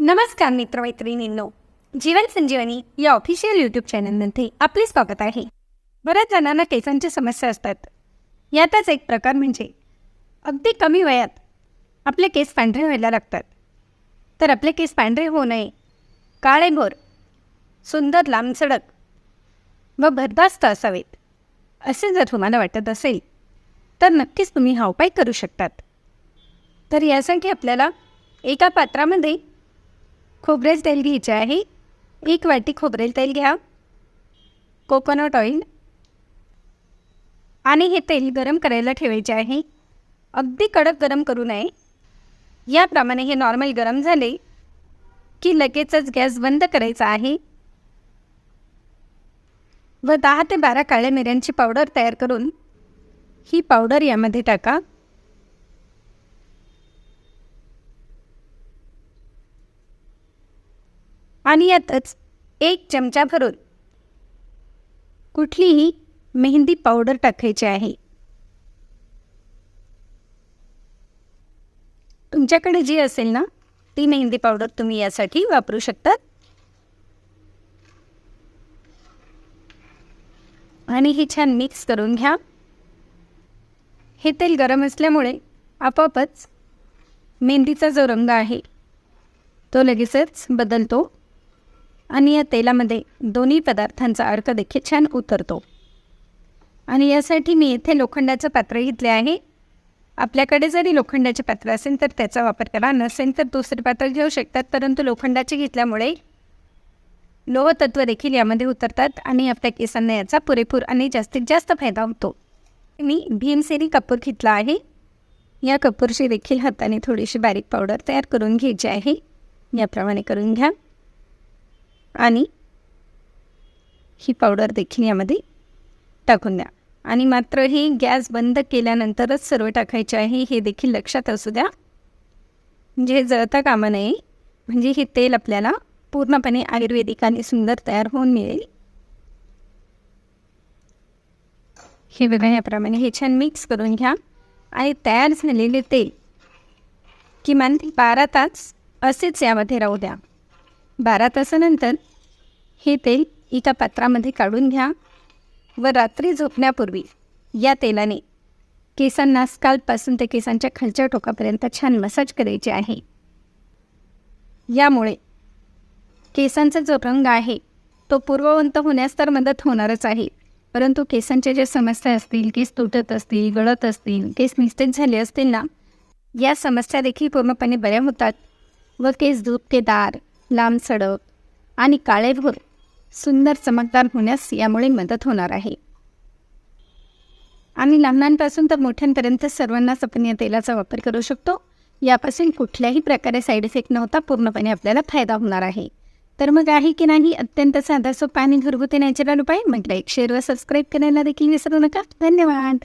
नमस्कार मित्रमैत्रिणींनो जीवन संजीवनी या official YouTube चॅनलमध्ये आपले स्वागत आहे. बऱ्याच जणांना केसांच्या समस्या असतात. यातच एक प्रकार म्हणजे अगदी कमी वयात आपले केस पांढरे व्हायला लागतात. तर आपले केस पांढरे होऊ नये काळेभोर सुंदर लांबसडक व भरदास्त असावेत असे जर तुम्हाला वाटत असेल तर नक्कीच तुम्ही हा उपाय करू शकतात. तर यासाठी आपल्याला एका पात्रामध्ये खोबरेल तेल घ्यायचे आहे. एक वाटी खोबरेल तेल घ्या. कोकोनट ऑइल आणि हे तेल गरम करायला ठेवायचे आहे. अगदी कडक गरम करू नये. याप्रमाणे हे नॉर्मल गरम झाले की लगेचच गॅस बंद करायचा आहे. व दहा ते बारा काळ्या मिऱ्यांची पावडर तयार करून ही पावडर यामध्ये टाका. आणि यातच एक चमचा भरून कुठलीही मेहंदी पावडर टाकायची आहे. तुमच्याकडे जी असेल ना ती मेहंदी पावडर तुम्ही यासाठी वापरू शकतात. आणि ही छान मिक्स करून घ्या. हे तेल गरम असल्यामुळे आपोआपच मेहंदीचा जो रंग आहे तो लगेचच बदलतो आणि या तेलामध्ये दोन्ही पदार्थांचा अर्क देखील छान उतरतो. आणि यासाठी मी येथे लोखंडाचं पात्र घेतले आहे. आपल्याकडे जरी लोखंडाचे पात्र असेल तर त्याचा वापर करा नसेल तर दुसरे पात्र घेऊ शकतात परंतु लोखंडाचे घेतल्यामुळे लोहतत्व देखील यामध्ये उतरतात आणि आपल्या केसांना याचा पुरेपूर आणि जास्तीत जास्त फायदा होतो. मी भीमसेनी कपूर घेतला आहे. या कपूरची देखील हाताने थोडीशी बारीक पावडर तयार करून घ्यायची आहे. याप्रमाणे करून घ्या. आणि ही पावडर देखील यामध्ये टाकून द्या. आणि मात्र ही गॅस बंद केल्यानंतरच सर्व टाकायचे आहे. हे देखील लक्षात असू द्या. म्हणजे हे जळता कामा नये. म्हणजे हे तेल आपल्याला पूर्णपणे आयुर्वेदिक आणि सुंदर तयार होऊन मिळेल. हे बघा याप्रमाणे हे छान मिक्स करून घ्या. आणि तयार झालेले तेल किमान बारा तास असेच यामध्ये राहू द्या. बारा तासानंतर हे तेल एका पात्रामध्ये काढून घ्या व रात्री झोपण्यापूर्वी या तेलाने केसांना स्काल्पपासून ते केसांच्या खालच्या टोकापर्यंत छान मसाज करायचे आहे. यामुळे केसांचा जो रंग आहे तो पूर्ववंत होण्यास तर मदत होणारच आहे. परंतु केसांच्या ज्या समस्या असतील केस तुटत असतील गळत असतील केस मिस्टेक झाले असतील ना या समस्या देखील पूर्णपणे बऱ्या होतात व केस धुपकेदार लांब सडक आणि काळेभोर सुंदर चमकदार होण्यास यामुळे मदत होणार आहे. आणि लहानांपासून तर मोठ्यांपर्यंत सर्वांनाच आपण या तेलाचा वापर करू शकतो. यापासून कुठल्याही प्रकारे साईड इफेक्ट नव्हता पूर्णपणे आपल्याला फायदा होणार आहे. तर मग आहे की नाही? अत्यंत साधा सोपा आणि घरगुती नॅचरल उपाय. मग एक शेअर व सबस्क्राईब करायला देखील विसरू नका. धन्यवाद.